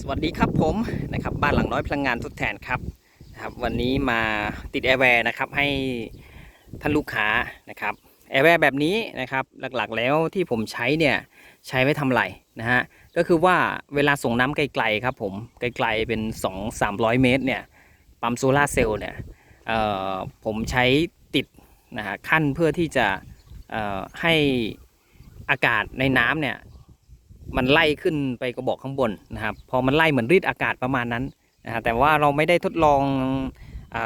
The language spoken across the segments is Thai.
สวัสดีครับผมนะครับบ้านหลังน้อยพลังงานทดแทนครับนะครับ วันนี้มาติดแอร์แวร์นะครับให้ท่านลูกค้านะครับแอร์แวร์แบบนี้นะครับหลักๆแล้วที่ผมใช้เนี่ยใช้ไว้ทำไรนะฮะก็คือว่าเวลาส่งน้ำไกลๆครับผมไกลๆเป็น 2 300 เมตรเนี่ยปั๊มโซลาร์เซลล์เนี่ยผมใช้ติดนะฮะขั้นเพื่อที่จะให้อากาศในน้ำเนี่ย มันไล่ขึ้นไปกระบอกข้างบนนะครับ พอมันไล่เหมือนรีดอากาศประมาณนั้นนะฮะแต่ว่าเราไม่ได้ทดลองอ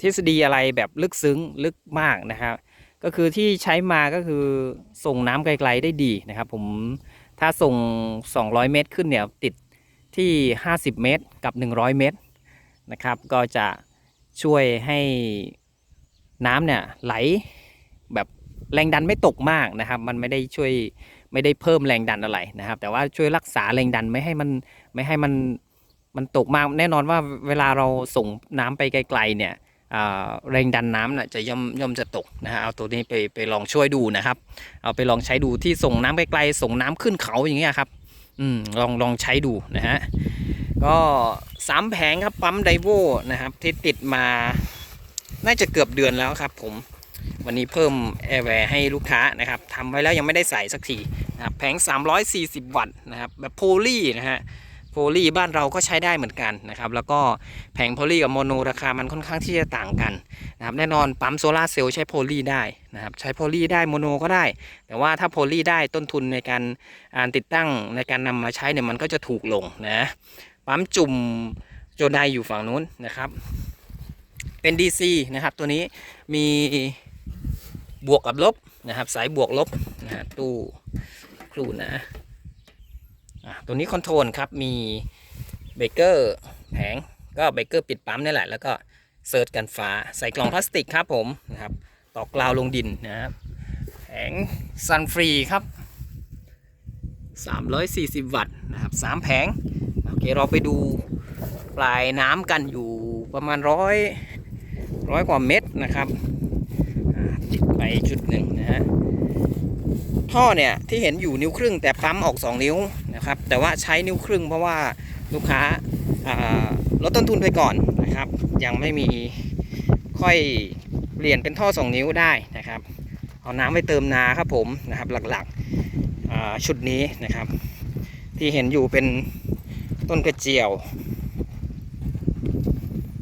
ทฤษฎีอะไรแบบลึกซึ้งลึกมากนะครับก็คือที่ใช้มาก็คือส่งน้ำไกลๆได้ดีนะครับ ผมถ้าส่ง 200 เมตรขึ้นเนี่ยติดที่ 50 เมตรกับ 100 เมตรนะครับ ก็จะช่วยให้น้ำเนี่ยไหลแบบแรงดันไม่ตกมากนะครับ มันไม่ได้ช่วย ไม่ได้เพิ่มแรงดันอะไรนะครับ แต่ว่าช่วยรักษาแรงดันไม่ให้มันไม่ให้มันมันตกมากแน่นอนว่าเวลาเราส่งน้ำไปไกลๆเนี่ยแรงดันน้ำน่ะจะย่อมย่อมจะตกนะฮะเอาตัวนี้ไปไปลองช่วยดูนะครับ เอาไปลองใช้ดูที่ส่งน้ำไกลๆส่งน้ำขึ้นเขาอย่างเงี้ยครับอืมลองลองใช้ดูนะฮะก็สามแผงครับปั๊มไดโวนะครับที่ติดมา น่าจะเกือบเดือนแล้วครับผม วันนี้เพิ่มแอร์แวร์ให้ลูกค้านะครับทำไว้แล้วยังไม่ได้ใส่สักทีนะครับแผง 340 วัตต์นะครับแบบโพลีนะฮะโพลีบ้านเราก็ใช้ได้เหมือนกันนะครับแล้วก็แผงโพลีกับโมโนราคามันค่อนข้างที่จะต่างกันนะครับแน่นอนปั๊มโซลาร์เซลล์ใช้โพลีได้นะครับใช้โพลีได้โมโนก็ได้ แต่ว่าถ้าโพลีได้ต้นทุนในการาติดตั้งในการนำมาใช้เนี่ยมันก็จะถูกลงนะปั๊มจุ่มโจไดอยู่ฝั่งนู้นนะครับ เป็น DC นะครับตัวนี้มีบวกกับลบนะครับ สายบวกลบนะฮะตู้ครูนะตัวนี้คอนโทรลครับมีเบรกเกอร์แผงก็เบรกเกอร์ปิดปั๊มนี่แหละ แล้วก็เซิร์ชกันฟ้าใส่กล่องพลาสติกครับผมนะครับตอกกลาวลงดินนะครับ แผงซันฟรีครับ 340 วัตต์นะครับสามแผง โอเค เราไปดูปลายน้ำกันอยู่ประมาณร้อย ร้อยกว่าเม็ดนะครับติดไปจุดหนึ่งนะฮะท่อเนี่ยที่เห็นอยู่นิ้วครึ่งแต่ปั๊มออก 2 นิ้วนะครับแต่ว่าใช้นิ้วครึ่งเพราะว่าลูกค้าลดต้นทุนไปก่อนนะครับ ยังไม่มีค่อยเปลี่ยนเป็นท่อ 2 นิ้วได้นะครับ เอาน้ำไปเติมนาครับผมนะครับหลักๆชุดนี้นะครับ ที่เห็นอยู่เป็นต้นกระเจียว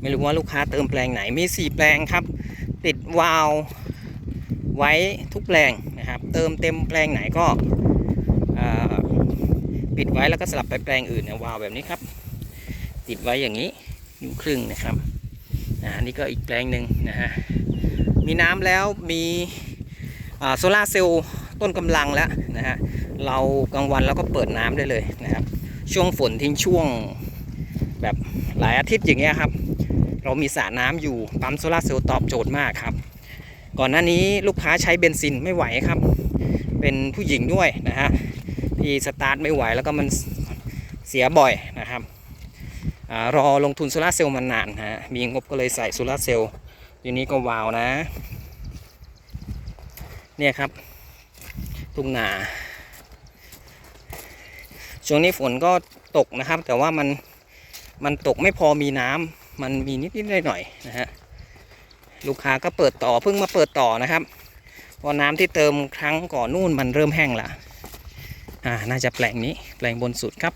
ไม่รู้ว่าลูกค้าเติมแปลงไหนมี 4 แปลงครับ ติดวาล์วไว้ทุกแปลงนะครับ เติมเต็มแปลงไหนก็ปิดไว้แล้วก็สลับไปแปลงอื่นนี่ยวาล์วแบบนี้ครับ ติดไว้อย่างนี้นิ้วครึ่งนะครับอ่านี่ก็อีกแปลงหนึ่งนะฮะมีน้ำแล้วมีโซลาเซลล์ต้นกำลังแล้วนะฮะเรากลางวันเราก็เปิดน้ำได้เลยนะครับ ช่วงฝนทิ้งช่วงแบบหลายอาทิตย์อย่างเงี้ยครับ เรามีสระน้ำอยู่ปั๊มโซลาเซลล์ตอบโจทย์มากครับ ก่อนหน้านี้ลูกค้าใช้เบนซินไม่ไหวครับ เป็นผู้หญิงด้วยนะฮะที่สตาร์ทไม่ไหวแล้วก็มันเสียบ่อยนะครับอรอลงทุนโซลาเซลล์มานานฮะมีงบก็เลยใส่โซลาเซลล์ทีนี้ก็วาวนะ เนี่ยครับทุ่งนาช่วงนี้ฝนก็ตกนะครับ แต่ว่ามันมันตกไม่พอมีน้ำ มันมีนิดๆหน่อยๆนะฮะลูกค้าก็เปิดต่อเพิ่งมาเปิดต่อนะครับเพอน้ำที่เติมครั้งก่อนนู่นมันเริ่มแห้งละอ่าน่าจะแปลงนี้แปลงบนสุดครับ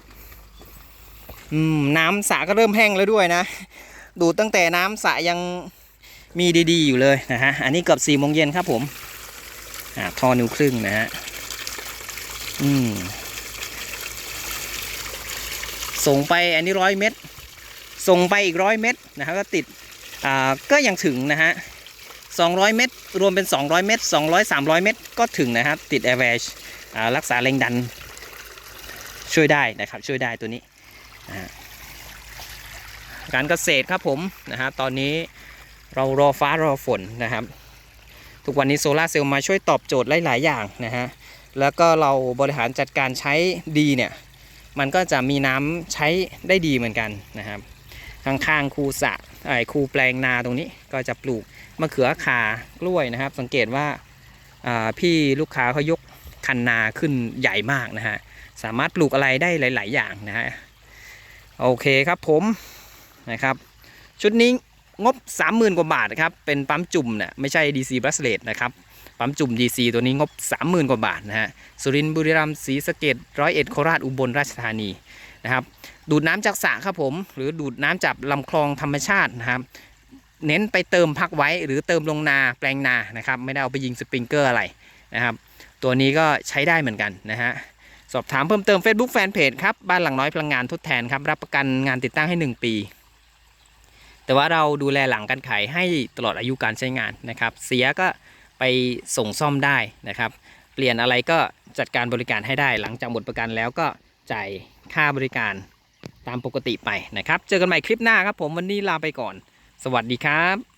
อืมน้ำสระก็เริ่มแห้งแล้วด้วยนะ ดูตั้งแต่น้ำสระยังมีดีๆอยู่เลยนะฮะอันนี้เกือบสี่โมงเย็นครับผมอ่าท่อนิ้วครึ่งนะฮะอืมส่งไปอันนี้ร้อยเมตร ส่งไปอีกร้อยเมตรนะครับก็ติดอ่าก็ยังถึงนะฮะ200 เมตร รวมเป็น 200 เมตร 200 300 เมตร ก็ถึงนะครับ ติดแอร์แวร์รักษาแรงดัน ช่วยได้นะครับ ช่วยได้ตัวนี้ การเกษตรครับผมนะฮะตอนนี้เรารอฟ้ารอฝนนะครับ ทุกวันนี้โซลาเซลล์มาช่วยตอบโจทย์หลาย ๆ อย่างนะฮะ แล้วก็เราบริหารจัดการใช้ดีเนี่ย มันก็จะมีน้ำใช้ได้ดีเหมือนกันนะครับ ข้างๆคูสะไอ้คูแปลงนาตรงนี้ก็จะปลูกมะเขือขากล้วยนะครับ สังเกตว่าพี่ลูกค้าเขายกคันนาขึ้นใหญ่มากนะฮะสามารถปลูกอะไรได้หลาย ๆ อย่างนะฮะโอเคครับผมนะครับ ชุดนี้งบ 30,000 กว่าบาทนะครับเป็นปั๊มจุ่มเนี่ยไม่ใช่ DC b r a s l e t นะครับปั๊มจุ่ม DC ตัวนี้งบ 30,000 กว่าบาทนะฮะสุรินทร์บุรีรัมย์ศรีสะเกดร้อยเอ็ดโคราชอุบลราชธานีนะครับ ดูดน้ำจากสระครับผม หรือดูดน้ำจากลำคลองธรรมชาตินะครับ เน้นไปเติมพักไว้หรือเติมลงนาแปลงนานะครับ ไม่ได้เอาไปยิงสปริงเกอร์อะไรนะครับ ตัวนี้ก็ใช้ได้เหมือนกันนะฮะสอบถามเพิ่มเติม Facebook Fanpage ครับ บ้านหลังน้อยพลังงานทดแทนครับ รับประกันงานติดตั้งให้ 1 ปี แต่ว่าเราดูแลหลังการขายให้ตลอดอายุการใช้งานนะครับ เสียก็ไปส่งซ่อมได้นะครับ เปลี่ยนอะไรก็จัดการบริการให้ได้หลังจากหมดประกันแล้วก็จ่ายค่าบริการ ตามปกติไปนะครับ เจอกันใหม่คลิปหน้าครับผมวันนี้ลาไปก่อน สวัสดีครับ